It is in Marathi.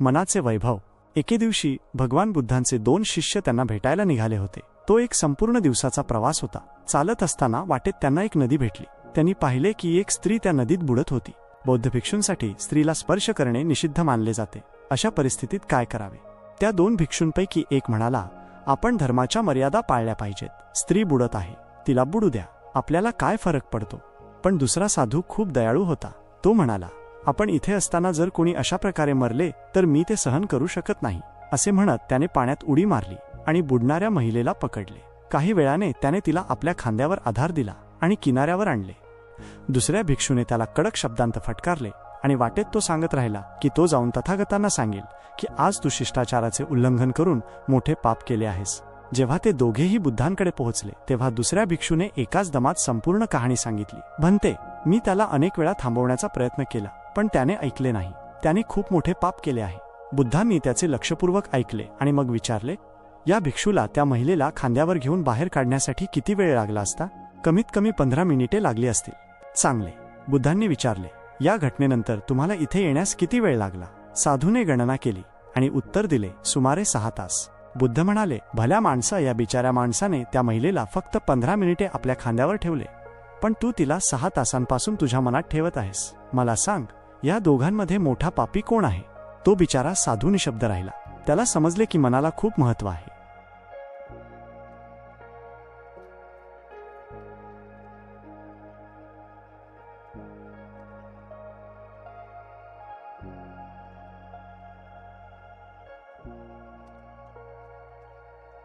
मनाचे वैभव. एके दिवशी भगवान बुद्धांचे दोन शिष्य त्यांना भेटायला निघाले होते. तो एक संपूर्ण दिवसाचा प्रवास होता. चालत असताना वाटेत त्यांना एक नदी भेटली. त्यांनी पाहिले की एक स्त्री त्या नदीत बुडत होती. बौद्ध भिक्षूंसाठी स्त्रीला स्पर्श करणे निषिद्ध मानले जाते. अशा परिस्थितीत काय करावे? त्या दोन भिक्षूंपैकी एक म्हणाला आपण धर्माच्या मर्यादा पाळल्या पाहिजेत. स्त्री बुडत आहे. तिला बुडू द्या. आपल्याला काय फरक पडतो? पण दुसरा साधू खूप दयाळू होता. तो म्हणाला आपण इथे असताना जर कोणी अशा प्रकारे मरले तर मी ते सहन करू शकत नाही असे म्हणत त्याने पाण्यात उडी मारली आणि बुडणाऱ्या महिलेला पकडले. काही वेळाने त्याने तिला आपल्या खांद्यावर आधार दिला आणि किनाऱ्यावर आणले. दुसऱ्या भिक्षूने त्याला कडक शब्दांत फटकारले आणि वाटेत तो सांगत राहिला की तो जाऊन तथागतांना सांगेल की आज तू शिष्टाचाराचे उल्लंघन करून मोठे पाप केले आहेस. जेव्हा ते दोघेही बुद्धांकडे पोहोचले तेव्हा दुसऱ्या भिक्षूने एकाच दमात संपूर्ण कहाणी सांगितली. म्हणते मी त्याला अनेक वेळा थांबवण्याचा प्रयत्न केला. पण त्याने ऐकले नाही. त्याने खूप मोठे पाप केले आहे. बुद्धांनी त्याचे लक्षपूर्वक ऐकले आणि मग विचारले या भिक्षूला त्या महिलेला खांद्यावर घेऊन बाहेर काढण्यासाठी किती वेळ लागला असता? कमीत कमी पंधरा मिनिटे लागली असतील. चांगले बुद्धांनी विचारले या घटनेनंतर तुम्हाला इथे येण्यास किती वेळ लागला? साधूने गणना केली आणि उत्तर दिले सुमारे सहा तास. बुद्ध म्हणाले भल्या माणसा या बिचाऱ्या माणसाने त्या महिलेला फक्त पंधरा मिनिटे आपल्या खांद्यावर ठेवले. पण तू तिला सहा तासांपासून तुझ्या मनात ठेवत आहेस. मला सांग या दोघांमध्ये मोठा पापी कोण आहे? तो बिचारा साधू निशब्द राहिला. त्याला समजले की मनाला खूप महत्त्व आहे.